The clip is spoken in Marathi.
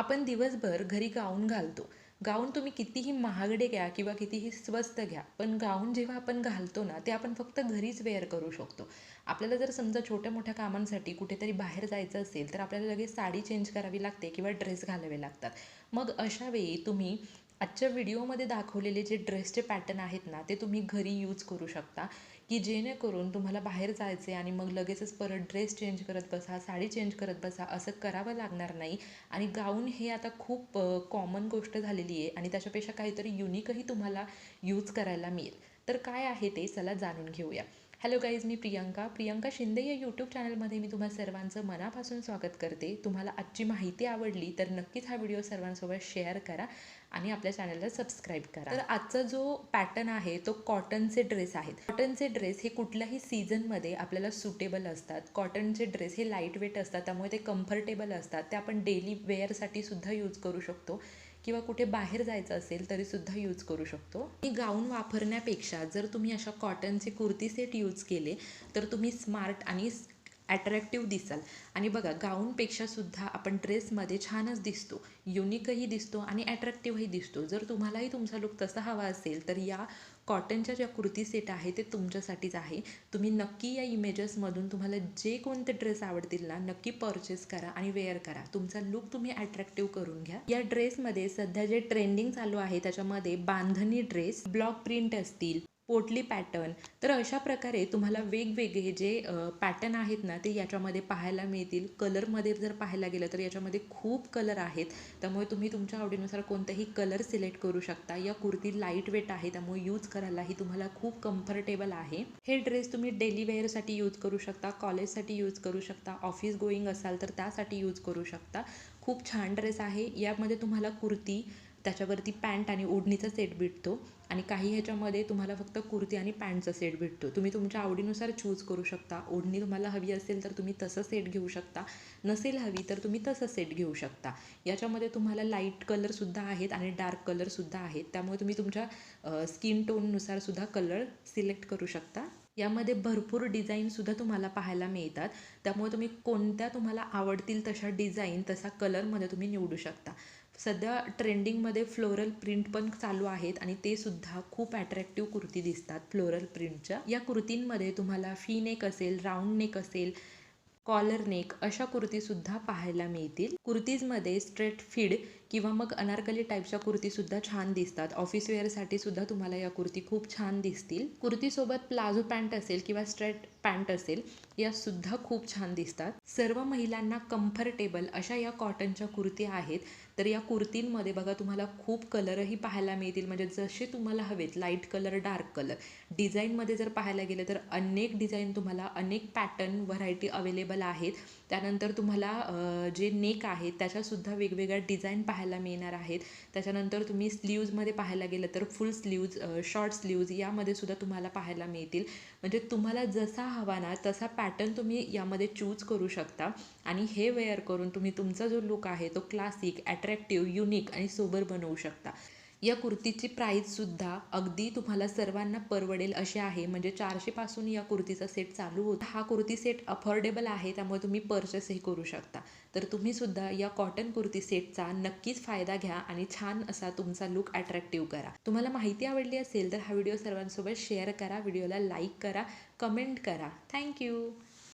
आपण दिवसभर घरी गाऊन घालतो. गाऊन तुम्ही कितीही महागडे घ्या किंवा कितीही स्वस्त घ्या पण गाऊन जेव्हा आपण घालतो ना ते आपण फक्त घरीच वेअर करू शकतो. आपल्याला जर समजा छोट्या मोठ्या कामांसाठी कुठेतरी बाहेर जायचं असेल तर आपल्याला लगेच साडी चेंज करावी लागते किंवा ड्रेस घालावे लागतात. मग अशा वेळी तुम्ही आजच्या व्हिडिओमध्ये दाखवलेले जे ड्रेसचे पॅटर्न आहेत ना ते तुम्ही घरी यूज करू शकता. की जेणेकरून तुम्हाला बाहेर जायचे आणि मग लगेचच परत ड्रेस चेंज करत बसा साडी चेंज करत बसा असं करावं लागणार नाही. आणि गाऊन हे आता खूप कॉमन गोष्ट झालेली आहे आणि त्याच्यापेक्षा काहीतरी युनिकही तुम्हाला यूज करायला मिळेल. तर काय आहे ते चला जाणून घेऊया. हॅलो गाईज मी प्रियंका. प्रियंका शिंदे या यूट्यूब चॅनलमध्ये मी तुम्हा सर्वांचं मनापासून स्वागत करते. तुम्हाला आजची माहिती आवडली तर नक्कीच हा व्हिडिओ सर्वांसोबत शेअर करा आणि आपल्या चॅनलला सबस्क्राईब करा. तर आजचा जो पॅटर्न आहे तो कॉटनचे ड्रेस आहेत. कॉटनचे ड्रेस हे कुठल्याही सीझनमध्ये आपल्याला सुटेबल असतात. कॉटनचे ड्रेस हे लाइट वेट असतात त्यामुळे ते कम्फर्टेबल असतात. ते आपण डेली वेअरसाठी सुद्धा यूज करू शकतो. किंवा कुठे बाहेर जायचं असेल तरीसुद्धा यूज करू शकतो. ही गाऊन वापरण्यापेक्षा जर तुम्ही अशा कॉटनचे कुर्ती सेट यूज केले तर तुम्ही स्मार्ट आणि ॲट्रॅक्टिव्ह दिसाल. आणि बघा गाऊनपेक्षासुद्धा आपण ड्रेसमध्ये छानच दिसतो. युनिकही दिसतो आणि ॲट्रॅक्टिव्हही दिसतो. जर तुम्हालाही तुमचा लुक तसा हवा असेल तर या कॉटनच्या ज्या कुर्ती सेट आहे ते तुमच्यासाठीच आहे. तुम्ही नक्की या इमेजेसमधून तुम्हाला जे कोणते ड्रेस आवडतील ना नक्की परचेस करा आणि वेअर करा. तुमचा लुक तुम्ही ॲट्रॅक्टिव्ह करून घ्या. या ड्रेसमध्ये सध्या जे ट्रेंडिंग चालू आहे त्याच्यामध्ये बांधणी ड्रेस ब्लॉक प्रिंट असतील पोटली पॅटर्न. तर अशा प्रकारे तुम्हाला वेगवेगळे जे पॅटर्न आहेत ना ते याच्यामध्ये पाहायला मिळतील. कलरमध्ये जर पाहायला गेलं तर याच्यामध्ये खूप कलर आहेत. त्यामुळे तुम्ही तुमच्या आवडीनुसार कोणताही कलर सिलेक्ट करू शकता. या कुर्ती लाइट वेट आहे त्यामुळे यूज करायलाही तुम्हाला खूप कम्फर्टेबल आहे. हे ड्रेस तुम्ही डेली वेअरसाठी यूज करू शकता कॉलेजसाठी यूज करू शकता ऑफिस गोईंग असाल तर त्यासाठी यूज करू शकता. खूप छान ड्रेस आहे. यामध्ये तुम्हाला कुर्ती त्याच्यावरती पॅन्ट आणि ओढणीचा सेट भेटतो. आणि काही ह्याच्यामध्ये तुम्हाला फक्त कुर्ती आणि पॅन्टचा सेट भेटतो. तुम्ही तुमच्या आवडीनुसार चूज करू शकता. ओढणी तुम्हाला हवी असेल तर तुम्ही तसं सेट घेऊ शकता. नसेल हवी तर तुम्ही तसं सेट घेऊ शकता. याच्यामध्ये तुम्हाला लाइट कलरसुद्धा आहेत आणि डार्क कलरसुद्धा आहेत. त्यामुळे तुम्ही तुमच्या स्किन टोननुसार सुद्धा कलर सिलेक्ट करू शकता. यामध्ये भरपूर डिझाईनसुद्धा तुम्हाला पाहायला मिळतात. त्यामुळे तुम्ही कोणत्या तुम्हाला आवडतील तशा डिझाईन तसा कलरमध्ये तुम्ही निवडू शकता. सध्या ट्रेंडिंगमध्ये फ्लोरल प्रिंट पण चालू आहेत आणि ते सुद्धा खूप अट्रॅक्टिव्ह कुर्ती दिसतात फ्लोरल प्रिंटच्या. या कुर्तींमध्ये तुम्हाला फी नेक असेल राऊंड नेक असेल कॉलर नेक अशा कुर्तीसुद्धा पाहायला मिळतील. कुर्तीजमध्ये स्ट्रेट फिड किंवा मग अनारकली टाईपच्या कुर्तीसुद्धा छान दिसतात. ऑफिस वेअरसाठी सुद्धा तुम्हाला या कुर्ती खूप छान दिसतील. कुर्तीसोबत प्लाझो पॅन्ट असेल किंवा स्ट्रेट पॅन्ट असेल या सुद्धा खूप छान दिसतात. सर्व महिलांना कम्फर्टेबल अशा या कॉटनच्या कुर्ती आहेत. तर या कुर्तींमध्ये बघा तुम्हाला खूप कलरही पाहायला मिळतील. म्हणजे जसे तुम्हाला हवेत लाइट कलर डार्क कलर डिझाईनमध्ये जर पाहायला गेलं तर अनेक डिझाईन तुम्हाला अनेक पॅटर्न व्हरायटी अवेलेबल आहेत. त्यानंतर तुम्हाला जे नेक आहेत त्याच्यासुद्धा वेगवेगळ्या डिझाईन पाहायला पाहायला मिळणार आहेत. त्याच्यानंतर तुम्ही स्लीव्जमध्ये पाहायला गेलं तर फुल स्लीव्ज शॉर्ट स्लीव्ज यामध्ये सुद्धा तुम्हाला पाहायला मिळतील. म्हणजे तुम्हाला जसा हवा ना तसा पॅटर्न तुम्ही यामध्ये चूज करू शकता. आणि हे वेअर करून तुम्ही तुमचा जो लुक आहे तो क्लासिक अट्रॅक्टिव्ह युनिक आणि सोबर बनवू शकता. या कुर्तीची प्राईजसुद्धा अगदी तुम्हाला सर्वांना परवडेल अशी आहे. म्हणजे चारशेपासून या कुर्तीचा सेट चालू होता. हा कुर्ती सेट अफोर्डेबल आहे त्यामुळे तुम्ही पर्चेसही करू शकता. तर तुम्हीसुद्धा या कॉटन कुर्ती सेटचा नक्कीच फायदा घ्या आणि छान असा तुमचा लुक अट्रॅक्टिव्ह करा. तुम्हाला माहिती आवडली असेल तर हा व्हिडिओ सर्वांसोबत शेअर करा. व्हिडिओला लाईक करा कमेंट करा. थँक्यू